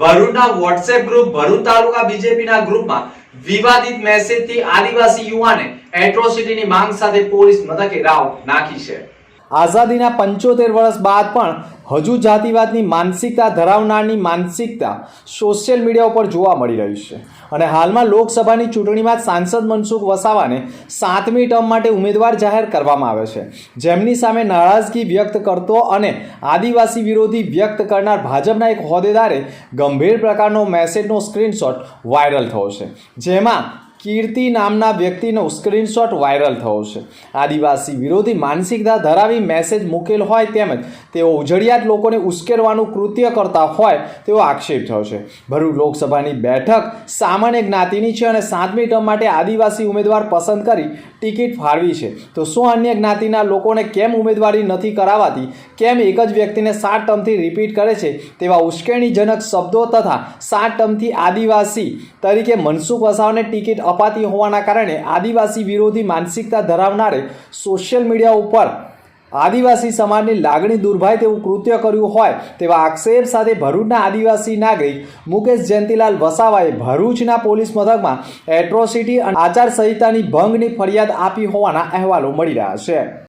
ભરૂચના WhatsApp group Bharuch taluka બીજેપીના ગ્રુપમાં વિવાદિત મેસેજથી આદિવાસી યુવાને એટ્રોસિટીની માંગ સાથે પોલીસ મથકે રાવ નાખી છે. આઝાદીના પંચોતેર વર્ષ બાદ પણ હજુ જાતિવાદની માનસિકતા ધરાવનારની માનસિકતા સોશિયલ મીડિયા ઉપર જોવા મળી રહી છે. અને હાલમાં લોકસભાની ચૂંટણીમાં સાંસદ મનસુખ વસાવાને સાતમી ટર્મ માટે ઉમેદવાર જાહેર કરવામાં આવે છે. જેમની સામે નારાજગી વ્યક્ત કરતો અને આદિવાસી વિરોધી વ્યક્ત કરનાર ભાજપના એક હોદ્દેદારે ગંભીર પ્રકારનો મેસેજનો સ્ક્રીનશોટ વાયરલ થયો છે. જેમાં કીર્તિ નામના વ્યક્તિનો સ્ક્રીનશોટ વાયરલ થયો છે. આદિવાસી વિરોધી માનસિકતા ધરાવી મેસેજ મૂકેલ હોય તેમજ તેઓ ઉજળિયાત લોકોને ઉશ્કેરવાનું કૃત્ય કરતા હોય તેવો આક્ષેપ થયો છે. ભરૂચ લોકસભાની બેઠક સામાન્ય જ્ઞાતિની છે અને સાતમી ટર્મ માટે આદિવાસી ઉમેદવાર પસંદ કરી ટિકિટ ફાળવી છે. તો શું અન્ય જ્ઞાતિના લોકોને કેમ ઉમેદવારી નથી કરાવાતી? કેમ એક જ વ્યક્તિને સાત ટર્મથી રિપીટ કરે છે? તેવા ઉશ્કેરણીજનક શબ્દો તથા સાત ટર્મથી આદિવાસી તરીકે મનસુખ વસાવાને ટિકિટ અપાતી હોવાના કારણે આદિવાસી વિરોધી માનસિકતા ધરાવનારે સોશિયલ મીડિયા ઉપર આદિવાસી સમાજની લાગણી દુર્ભાય તેવું કૃત્ય કર્યું હોય તેવા આક્ષેપ સાથે ભરૂચના આદિવાસી નાગરિક મુકેશ જયંતિલાલ વસાવાએ ભરૂચના પોલીસ મથકમાં એટ્રોસિટી અને આચારસંહિતાની ભંગની ફરિયાદ આપી હોવાના અહેવાલો મળી રહ્યા છે.